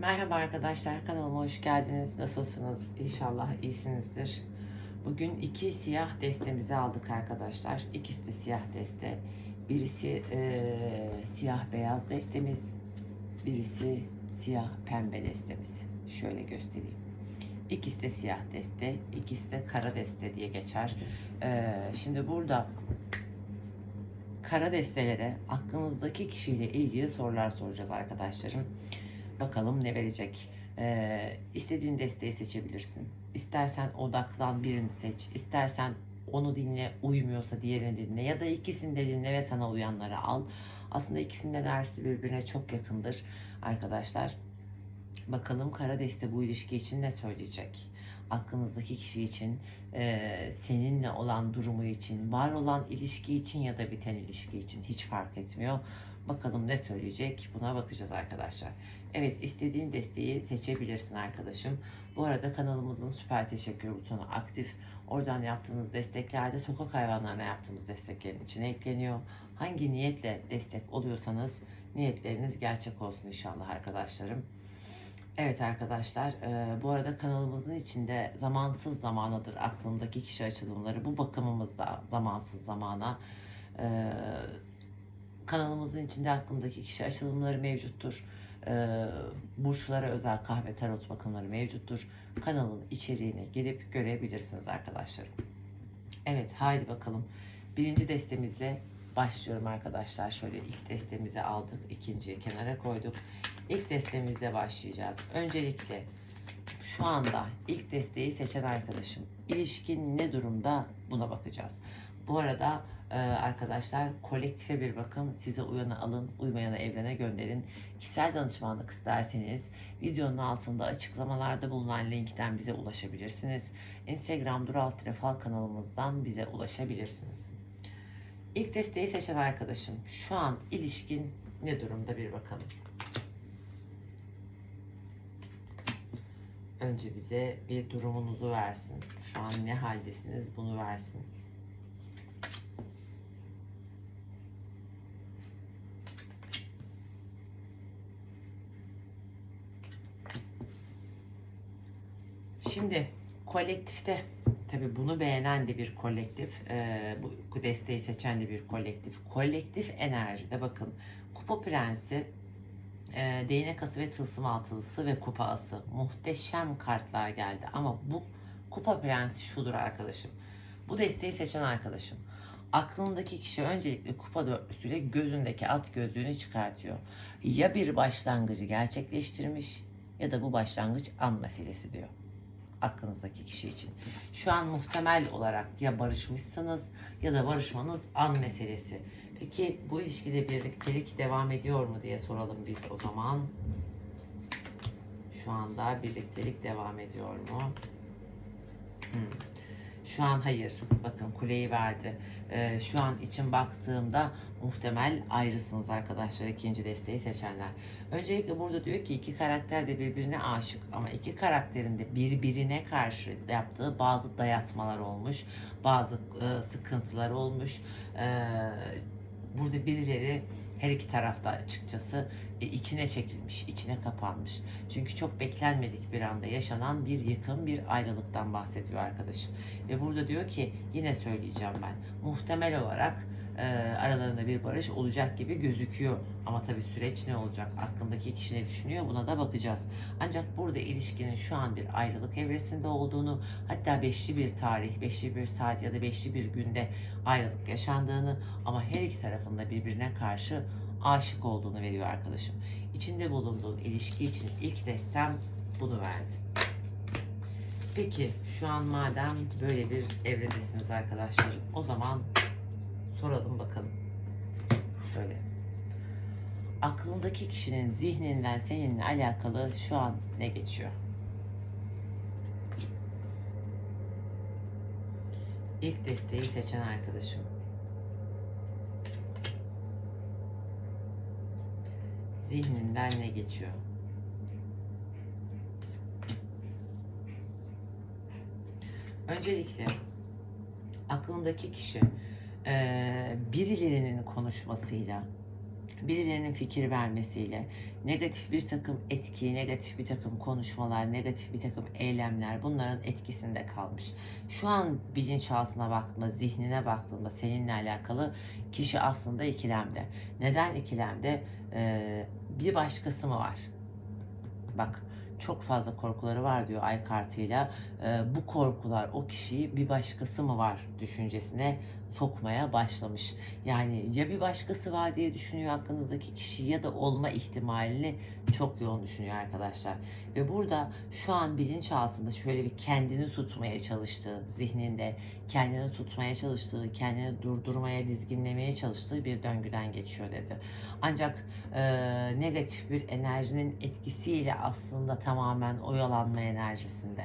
Merhaba arkadaşlar kanalıma hoş geldiniz. Nasılsınız? İnşallah iyisinizdir. Bugün iki siyah destemizi aldık arkadaşlar. İkisi de siyah deste. Birisi eee, siyah beyaz destemiz. Birisi siyah pembe destemiz. Şöyle göstereyim. İkisi de siyah deste, ikisi de kara deste diye geçer. Eee, şimdi burada kara destelere aklınızdaki kişiyle ilgili sorular soracağız arkadaşlarım. Bakalım ne verecek. Ee, istediğin desteği seçebilirsin. İstersen odaklan birini seç. İstersen onu dinle, uymuyorsa diğerini dinle. Ya da ikisini de dinle ve sana uyanları al. Aslında ikisinin de dersi birbirine çok yakındır arkadaşlar. Bakalım kara deste bu ilişki için ne söyleyecek? Aklınızdaki kişi için, e, seninle olan durumu için, var olan ilişki için ya da biten ilişki için hiç fark etmiyor. Bakalım ne söyleyecek? Buna bakacağız arkadaşlar. Evet istediğin desteği seçebilirsin arkadaşım. Bu arada kanalımızın süper teşekkür butonu aktif. Oradan yaptığınız desteklerde sokak hayvanlarına yaptığımız desteklerin içine ekleniyor. Hangi niyetle destek oluyorsanız niyetleriniz gerçek olsun inşallah arkadaşlarım. Evet arkadaşlar e, bu arada kanalımızın içinde zamansız zamanadır aklımdaki kişi açılımları. Bu bakımımız da zamansız zamana. E, kanalımızın içinde aklımdaki kişi açılımları mevcuttur. E, burçlara özel kahve tarot bakımları mevcuttur. Kanalın içeriğine girip görebilirsiniz arkadaşlarım. Evet haydi bakalım. Birinci destemizle başlıyorum arkadaşlar. Şöyle ilk destemizi aldık. ikinciyi kenara koyduk. İlk destemizle başlayacağız. Öncelikle şu anda ilk desteği seçen arkadaşım ilişkin ne durumda buna bakacağız. Bu arada e, arkadaşlar kolektife bir bakım size uyanı alın uymayanı evrene gönderin. Kişisel danışmanlık isterseniz videonun altında açıklamalarda bulunan linkten bize ulaşabilirsiniz. Instagram Dural Fal kanalımızdan bize ulaşabilirsiniz. İlk desteği seçen arkadaşım şu an ilişkin ne durumda bir bakalım. Önce bize bir durumunuzu versin. Şu an ne haldesiniz bunu versin. Şimdi kolektifte tabi bunu beğenen de bir kolektif, e, bu desteği seçen de bir kolektif. Kolektif enerjide bakın Kupa Prensi, e, değnek ası ve tılsım altılısı ve kupa ası muhteşem kartlar geldi. Ama bu Kupa Prensi şudur arkadaşım. Bu desteği seçen arkadaşım. Aklındaki kişi öncelikle kupa dörtlüsüyle gözündeki at gözlüğünü çıkartıyor. Ya bir başlangıcı gerçekleştirmiş ya da bu başlangıç an meselesi diyor aklınızdaki kişi için. Şu an muhtemel olarak ya barışmışsınız ya da barışmanız an meselesi. Peki bu ilişkide birliktelik devam ediyor mu diye soralım biz o zaman. Şu anda birliktelik devam ediyor mu? Hmm. Şu an hayır. Bakın kuleyi verdi. Ee, şu an için baktığımda muhtemel ayrısınız arkadaşlar ikinci desteği seçenler. Öncelikle burada diyor ki iki karakter de birbirine aşık ama iki karakterin de birbirine karşı yaptığı bazı dayatmalar olmuş. Bazı e, sıkıntılar olmuş. Ee, burada birileri her iki tarafta açıkçası e, içine çekilmiş, içine kapanmış. Çünkü çok beklenmedik bir anda yaşanan bir yıkım, bir ayrılıktan bahsediyor arkadaşım. Ve burada diyor ki yine söyleyeceğim ben. Muhtemel olarak aralarında bir barış olacak gibi gözüküyor. Ama tabii süreç ne olacak? Aklındaki kişi ne düşünüyor? Buna da bakacağız. Ancak burada ilişkinin şu an bir ayrılık evresinde olduğunu, hatta beşli bir tarih, beşli bir saat ya da beşli bir günde ayrılık yaşandığını ama her iki tarafında birbirine karşı aşık olduğunu veriyor arkadaşım. İçinde bulunduğun ilişki için ilk destem bunu verdi. Peki şu an madem böyle bir evredesiniz arkadaşlar o zaman soralım bakalım. Şöyle. Aklındaki kişinin zihninden seninle alakalı şu an ne geçiyor? İlk desteği seçen arkadaşım. Zihninden ne geçiyor? Öncelikle aklındaki kişi eee, birilerinin konuşmasıyla birilerinin fikir vermesiyle, negatif bir takım etki, negatif bir takım konuşmalar, negatif bir takım eylemler bunların etkisinde kalmış. Şu an bilinçaltına baktığında, zihnine baktığında seninle alakalı kişi aslında ikilemde. Neden ikilemde? Ee, bir başkası mı var? Bak çok fazla korkuları var diyor ay kartıyla. Ee, bu korkular o kişiyi bir başkası mı var düşüncesine sokmaya başlamış. Yani ya bir başkası var diye düşünüyor aklınızdaki kişi ya da olma ihtimalini çok yoğun düşünüyor arkadaşlar. Ve burada şu an bilinç altında şöyle bir kendini tutmaya çalıştığı, zihninde kendini tutmaya çalıştığı, kendini durdurmaya, dizginlemeye çalıştığı bir döngüden geçiyor dedi. Ancak e, negatif bir enerjinin etkisiyle aslında tamamen oyalanma enerjisinde.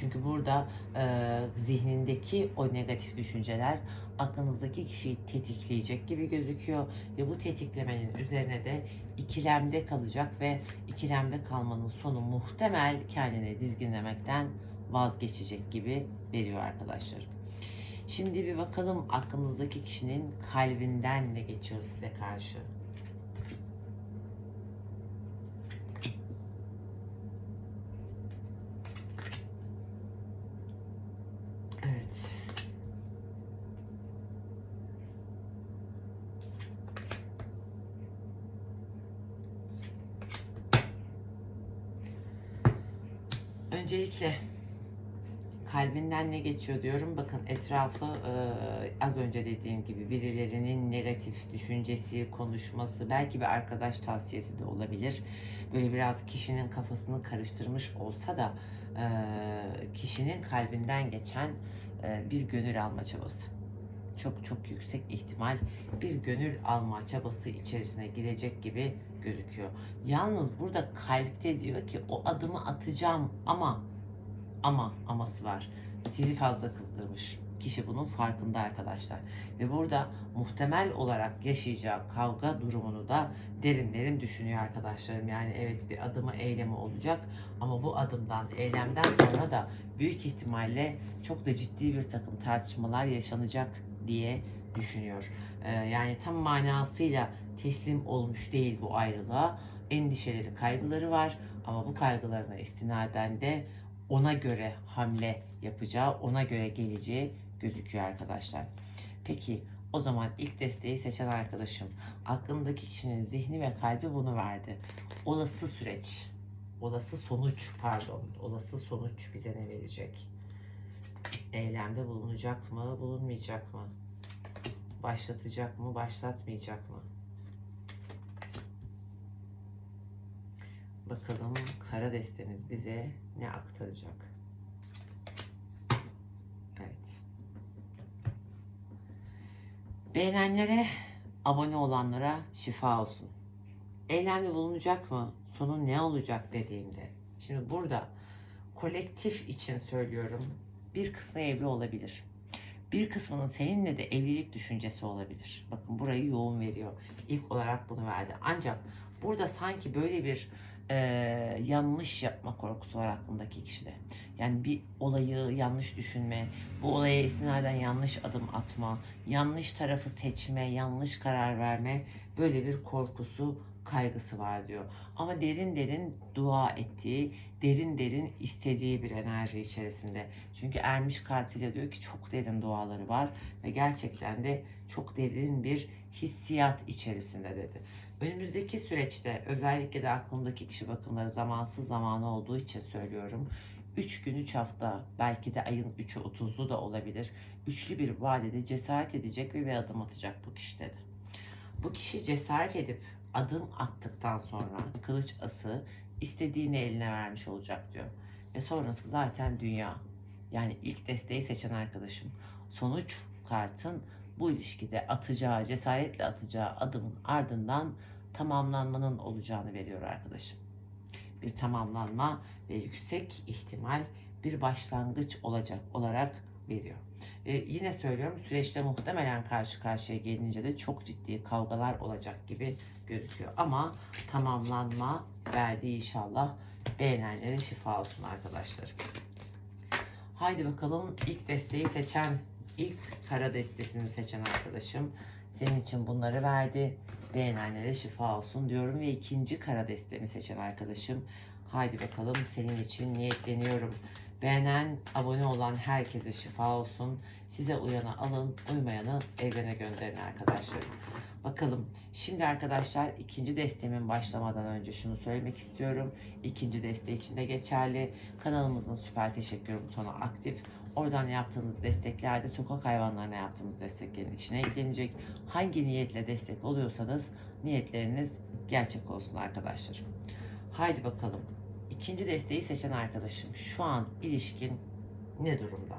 Çünkü burada e, zihnindeki o negatif düşünceler aklınızdaki kişiyi tetikleyecek gibi gözüküyor ve bu tetiklemenin üzerine de ikilemde kalacak ve ikilemde kalmanın sonu muhtemel kendini dizginlemekten vazgeçecek gibi veriyor arkadaşlar. Şimdi bir bakalım aklınızdaki kişinin kalbinden ne geçiyor size karşı. Evet. Öncelikle kalbinden ne geçiyor diyorum. Bakın etrafı e, az önce dediğim gibi birilerinin negatif düşüncesi, konuşması, belki bir arkadaş tavsiyesi de olabilir. Böyle biraz kişinin kafasını karıştırmış olsa da e, kişinin kalbinden geçen bir gönül alma çabası. Çok çok yüksek ihtimal bir gönül alma çabası içerisine girecek gibi gözüküyor. Yalnız burada kalpte diyor ki o adımı atacağım ama ama aması var. Sizi fazla kızdırmış. Kişi bunun farkında arkadaşlar. Ve burada muhtemel olarak yaşayacağı kavga durumunu da derin derin düşünüyor arkadaşlarım. Yani evet bir adımı eylemi olacak ama bu adımdan eylemden sonra da büyük ihtimalle çok da ciddi bir takım tartışmalar yaşanacak diye düşünüyor. Ee, yani tam manasıyla teslim olmuş değil bu ayrılığa. Endişeleri, kaygıları var ama bu kaygılarına istinaden de ona göre hamle yapacağı, ona göre geleceği gözüküyor arkadaşlar. Peki o zaman ilk desteği seçen arkadaşım aklındaki kişinin zihni ve kalbi bunu verdi. Olası süreç, olası sonuç pardon, olası sonuç bize ne verecek? Eylemde bulunacak mı, bulunmayacak mı? Başlatacak mı, başlatmayacak mı? Bakalım kara destemiz bize ne aktaracak? Evet. Beğenenlere, abone olanlara şifa olsun. Eylemde bulunacak mı? Sonu ne olacak dediğimde. Şimdi burada kolektif için söylüyorum. Bir kısmı evli olabilir. Bir kısmının seninle de evlilik düşüncesi olabilir. Bakın burayı yoğun veriyor. İlk olarak bunu verdi. Ancak burada sanki böyle bir e, yanlış yapma korkusu var aklındaki kişide. Yani bir olayı yanlış düşünme, bu olaya istinaden yanlış adım atma, yanlış tarafı seçme, yanlış karar verme böyle bir korkusu, kaygısı var diyor. Ama derin derin dua ettiği, derin derin istediği bir enerji içerisinde. Çünkü Ermiş kartıyla diyor ki çok derin duaları var ve gerçekten de çok derin bir hissiyat içerisinde dedi. Önümüzdeki süreçte özellikle de aklımdaki kişi bakımları zamansız zamanı olduğu için söylüyorum. 3 gün 3 hafta belki de ayın 3'ü 30'u da olabilir. Üçlü bir vadede cesaret edecek ve bir adım atacak bu kişi dedi. Bu kişi cesaret edip adım attıktan sonra kılıç ası istediğini eline vermiş olacak diyor. Ve sonrası zaten dünya. Yani ilk desteği seçen arkadaşım. Sonuç kartın bu ilişkide atacağı, cesaretle atacağı adımın ardından tamamlanmanın olacağını veriyor arkadaşım. Bir tamamlanma ve yüksek ihtimal bir başlangıç olacak olarak veriyor. Ee, yine söylüyorum süreçte muhtemelen karşı karşıya gelince de çok ciddi kavgalar olacak gibi gözüküyor. Ama tamamlanma verdiği inşallah beğenenlere şifa olsun arkadaşlar. Haydi bakalım ilk desteği seçen, ilk kara destesini seçen arkadaşım senin için bunları verdi. Beğenenlere şifa olsun diyorum ve ikinci kara destemi seçen arkadaşım. Haydi bakalım senin için niyetleniyorum. Beğenen, abone olan herkese şifa olsun. Size uyanı alın, uymayanı evrene gönderin arkadaşlarım. Bakalım. Şimdi arkadaşlar ikinci destemin başlamadan önce şunu söylemek istiyorum. İkinci deste için de geçerli. Kanalımızın süper teşekkür butonu aktif. Oradan yaptığınız destekler de sokak hayvanlarına yaptığımız desteklerin içine eklenecek. Hangi niyetle destek oluyorsanız niyetleriniz gerçek olsun arkadaşlar. Haydi bakalım. İkinci desteği seçen arkadaşım şu an ilişkin ne durumda?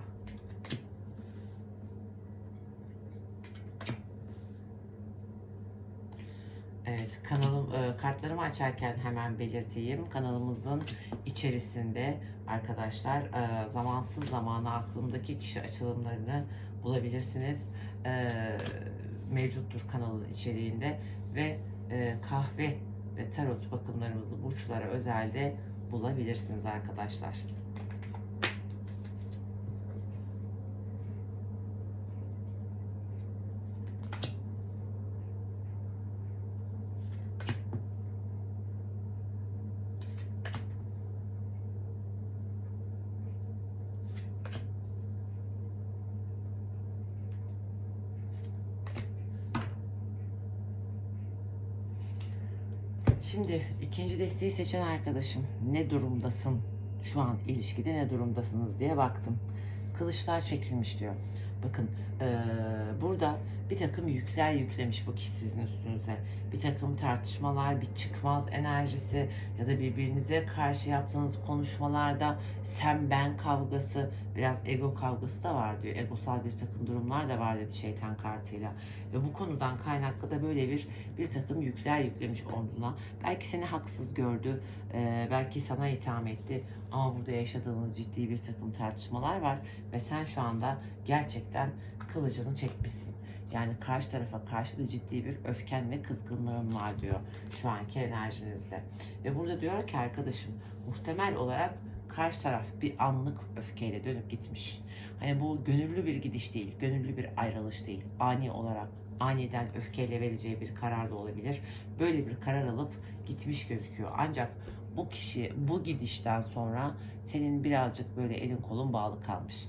Evet, kanalım e, kartlarımı açarken hemen belirteyim. Kanalımızın içerisinde arkadaşlar e, zamansız zamana aklımdaki kişi açılımlarını bulabilirsiniz. E, mevcuttur kanalın içeriğinde ve e, kahve ve tarot bakımlarımızı burçlara özelde bulabilirsiniz arkadaşlar. Şimdi ikinci desteği seçen arkadaşım ne durumdasın? Şu an ilişkide ne durumdasınız diye baktım. Kılıçlar çekilmiş diyor. Bakın eee, burada bir takım yükler yüklemiş bu kişi sizin üstünüze. Bir takım tartışmalar, bir çıkmaz enerjisi ya da birbirinize karşı yaptığınız konuşmalarda sen ben kavgası, biraz ego kavgası da var diyor. Egosal bir takım durumlar da var dedi şeytan kartıyla. Ve bu konudan kaynaklı da böyle bir bir takım yükler yüklemiş omzuna. Belki seni haksız gördü, e, belki sana itham etti ama burada yaşadığınız ciddi bir takım tartışmalar var ve sen şu anda gerçekten kılıcını çekmişsin. Yani karşı tarafa karşı da ciddi bir öfken ve kızgınlığın var diyor şu anki enerjinizde. Ve burada diyor ki arkadaşım muhtemel olarak karşı taraf bir anlık öfkeyle dönüp gitmiş. Hani bu gönüllü bir gidiş değil, gönüllü bir ayrılış değil. Ani olarak aniden öfkeyle vereceği bir karar da olabilir. Böyle bir karar alıp gitmiş gözüküyor. Ancak bu kişi bu gidişten sonra senin birazcık böyle elin kolun bağlı kalmış.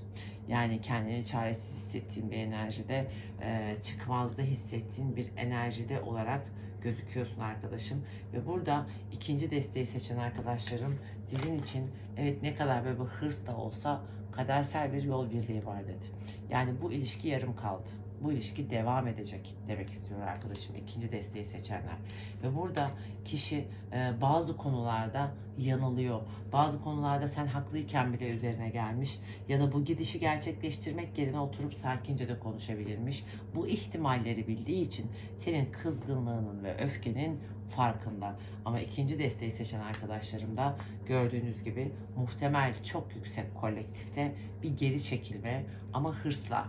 Yani kendini çaresiz hissettiğin bir enerjide, e, çıkmazda hissettiğin bir enerjide olarak gözüküyorsun arkadaşım. Ve burada ikinci desteği seçen arkadaşlarım sizin için evet ne kadar böyle bir hırs da olsa kadersel bir yol birliği var dedi. Yani bu ilişki yarım kaldı. Bu ilişki devam edecek demek istiyor arkadaşım ikinci desteği seçenler. Ve burada kişi e, bazı konularda yanılıyor. Bazı konularda sen haklıyken bile üzerine gelmiş ya da bu gidişi gerçekleştirmek yerine oturup sakince de konuşabilirmiş. Bu ihtimalleri bildiği için senin kızgınlığının ve öfkenin farkında. Ama ikinci desteği seçen arkadaşlarım da gördüğünüz gibi muhtemel çok yüksek kolektifte bir geri çekilme ama hırsla,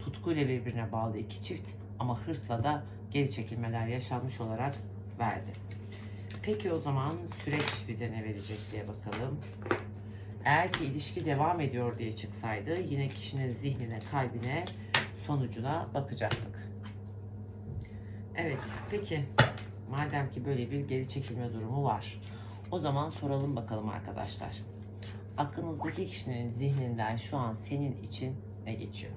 tutkuyla birbirine bağlı iki çift ama hırsla da geri çekilmeler yaşanmış olarak verdi. Peki o zaman süreç bize ne verecek diye bakalım. Eğer ki ilişki devam ediyor diye çıksaydı yine kişinin zihnine, kalbine, sonucuna bakacaktık. Evet, peki madem ki böyle bir geri çekilme durumu var. O zaman soralım bakalım arkadaşlar. Aklınızdaki kişinin zihninden şu an senin için ne geçiyor?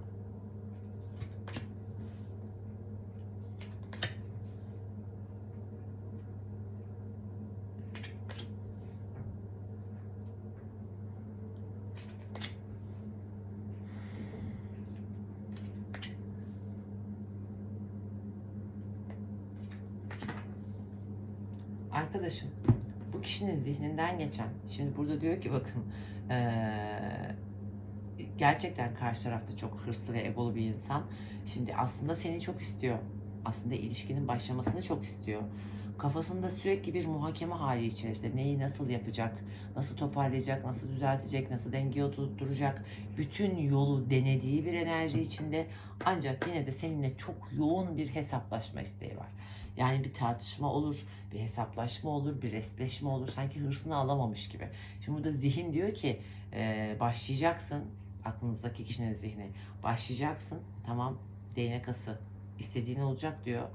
Arkadaşım bu kişinin zihninden geçen şimdi burada diyor ki bakın eee, gerçekten karşı tarafta çok hırslı ve egolu bir insan. Şimdi aslında seni çok istiyor. Aslında ilişkinin başlamasını çok istiyor. Kafasında sürekli bir muhakeme hali içerisinde neyi nasıl yapacak, nasıl toparlayacak, nasıl düzeltecek, nasıl dengeye oturtacak. Bütün yolu denediği bir enerji içinde ancak yine de seninle çok yoğun bir hesaplaşma isteği var. Yani bir tartışma olur, bir hesaplaşma olur, bir restleşme olur. Sanki hırsını alamamış gibi. Şimdi burada zihin diyor ki e, başlayacaksın aklınızdaki kişinin zihni. Başlayacaksın tamam değnek ası istediğin olacak diyor.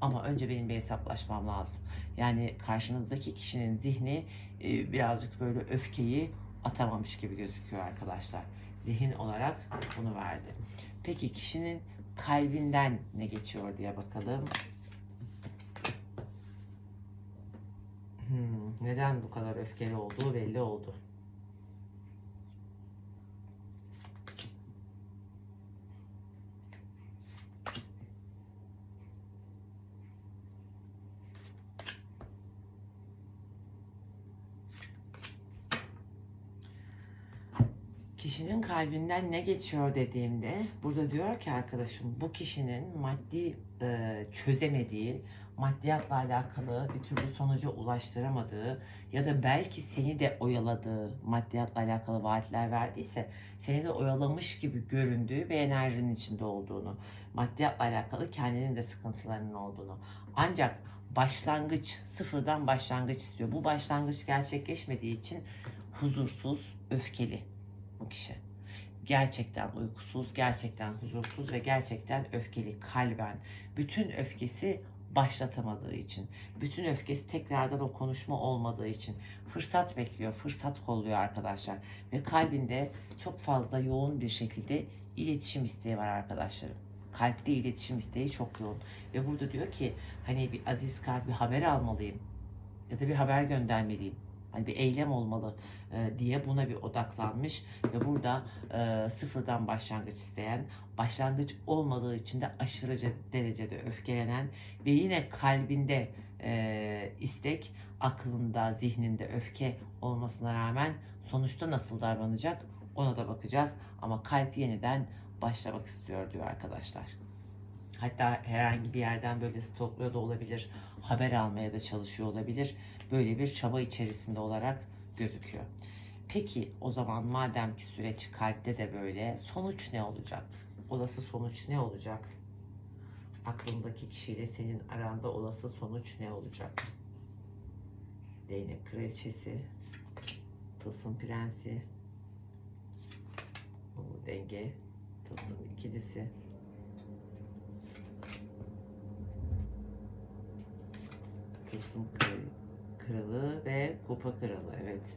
Ama önce benim bir hesaplaşmam lazım. Yani karşınızdaki kişinin zihni e, birazcık böyle öfkeyi atamamış gibi gözüküyor arkadaşlar. Zihin olarak bunu verdi. Peki kişinin kalbinden ne geçiyor diye bakalım. Hmm, neden bu kadar öfkeli olduğu belli oldu. Kişinin kalbinden ne geçiyor dediğimde burada diyor ki arkadaşım bu kişinin maddi e, çözemediği, maddiyatla alakalı bir türlü sonuca ulaştıramadığı ya da belki seni de oyaladığı, maddiyatla alakalı vaatler verdiyse seni de oyalamış gibi göründüğü bir enerjinin içinde olduğunu, maddiyatla alakalı kendinin de sıkıntılarının olduğunu. Ancak başlangıç, sıfırdan başlangıç istiyor. Bu başlangıç gerçekleşmediği için huzursuz, öfkeli bu kişi. Gerçekten uykusuz, gerçekten huzursuz ve gerçekten öfkeli kalben. Bütün öfkesi başlatamadığı için, bütün öfkesi tekrardan o konuşma olmadığı için fırsat bekliyor, fırsat kolluyor arkadaşlar. Ve kalbinde çok fazla yoğun bir şekilde iletişim isteği var arkadaşlarım. Kalpte iletişim isteği çok yoğun. Ve burada diyor ki hani bir aziz kalp bir haber almalıyım ya da bir haber göndermeliyim. Hani bir eylem olmalı e, diye buna bir odaklanmış ve burada e, sıfırdan başlangıç isteyen, başlangıç olmadığı için de aşırı derecede öfkelenen ve yine kalbinde e, istek, aklında, zihninde öfke olmasına rağmen sonuçta nasıl davranacak ona da bakacağız. Ama kalp yeniden başlamak istiyor diyor arkadaşlar. Hatta herhangi bir yerden böyle stokluyor da olabilir, haber almaya da çalışıyor olabilir. Böyle bir çaba içerisinde olarak gözüküyor. Peki o zaman madem ki süreç kalpte de böyle sonuç ne olacak? Olası sonuç ne olacak? Aklındaki kişiyle senin aranda olası sonuç ne olacak? Değnek kraliçesi, tılsım prensi, denge, tılsım ikilisi, tılsım kralı ve kupa kralı. Evet.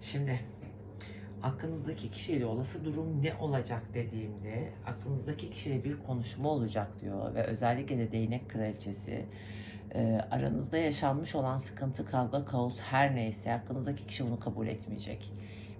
Şimdi aklınızdaki kişiyle olası durum ne olacak dediğimde aklınızdaki kişiyle bir konuşma olacak diyor ve özellikle de değnek kraliçesi e, aranızda yaşanmış olan sıkıntı, kavga, kaos her neyse aklınızdaki kişi bunu kabul etmeyecek.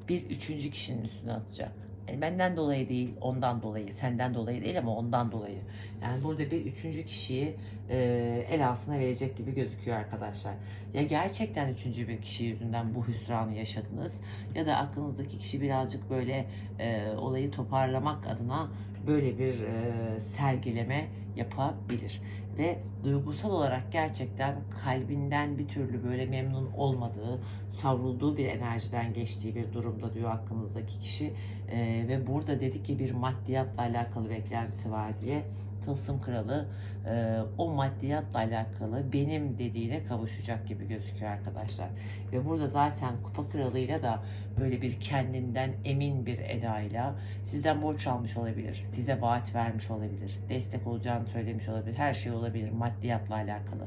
Bir üçüncü kişinin üstüne atacak. Yani benden dolayı değil, ondan dolayı, senden dolayı değil ama ondan dolayı. Yani burada bir üçüncü kişiyi e, el altına verecek gibi gözüküyor arkadaşlar. Ya gerçekten üçüncü bir kişi yüzünden bu hüsranı yaşadınız ya da aklınızdaki kişi birazcık böyle e, olayı toparlamak adına böyle bir e, sergileme yapabilir ve duygusal olarak gerçekten kalbinden bir türlü böyle memnun olmadığı, savrulduğu bir enerjiden geçtiği bir durumda diyor hakkınızdaki kişi. Ee, ve burada dedi ki bir maddiyatla alakalı beklentisi var diye. Tılsım Kralı e, o maddiyatla alakalı benim dediğine kavuşacak gibi gözüküyor arkadaşlar. Ve burada zaten Kupa Kralı'yla da böyle bir kendinden emin bir edayla sizden borç almış olabilir, size vaat vermiş olabilir, destek olacağını söylemiş olabilir, her şey olabilir maddiyatla alakalı.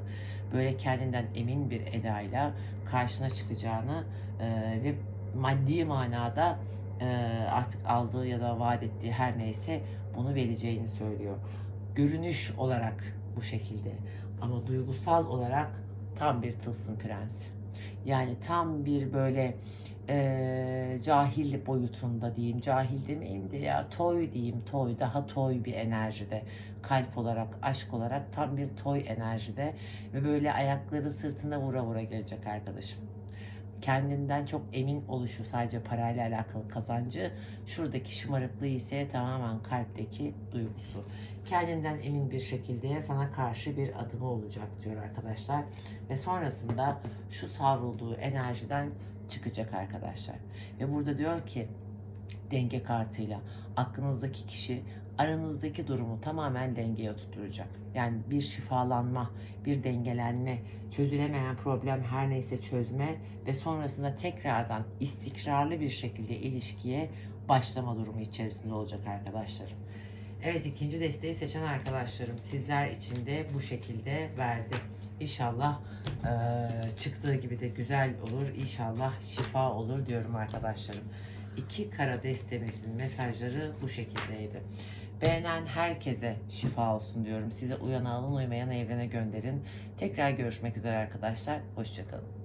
Böyle kendinden emin bir edayla karşına çıkacağını e, ve maddi manada e, artık aldığı ya da vaat ettiği her neyse bunu vereceğini söylüyor. Görünüş olarak bu şekilde ama duygusal olarak tam bir tılsım prensi. Yani tam bir böyle e, cahil boyutunda diyeyim, cahil demeyeyim de ya toy diyeyim, toy daha toy bir enerjide, kalp olarak, aşk olarak tam bir toy enerjide ve böyle ayakları sırtına vura vura gelecek arkadaşım kendinden çok emin oluşu sadece parayla alakalı kazancı şuradaki şımarıklığı ise tamamen kalpteki duygusu. Kendinden emin bir şekilde sana karşı bir adımı olacak diyor arkadaşlar. Ve sonrasında şu savrulduğu enerjiden çıkacak arkadaşlar. Ve burada diyor ki denge kartıyla aklınızdaki kişi aranızdaki durumu tamamen dengeye oturtacak. Yani bir şifalanma, bir dengelenme, çözülemeyen problem her neyse çözme ve sonrasında tekrardan istikrarlı bir şekilde ilişkiye başlama durumu içerisinde olacak arkadaşlarım. Evet ikinci desteği seçen arkadaşlarım sizler için de bu şekilde verdi. İnşallah eee, çıktığı gibi de güzel olur. İnşallah şifa olur diyorum arkadaşlarım. İki kara destemizin mesajları bu şekildeydi. Beğenen herkese şifa olsun diyorum. Size uyan uymayan evrene gönderin. Tekrar görüşmek üzere arkadaşlar. Hoşçakalın.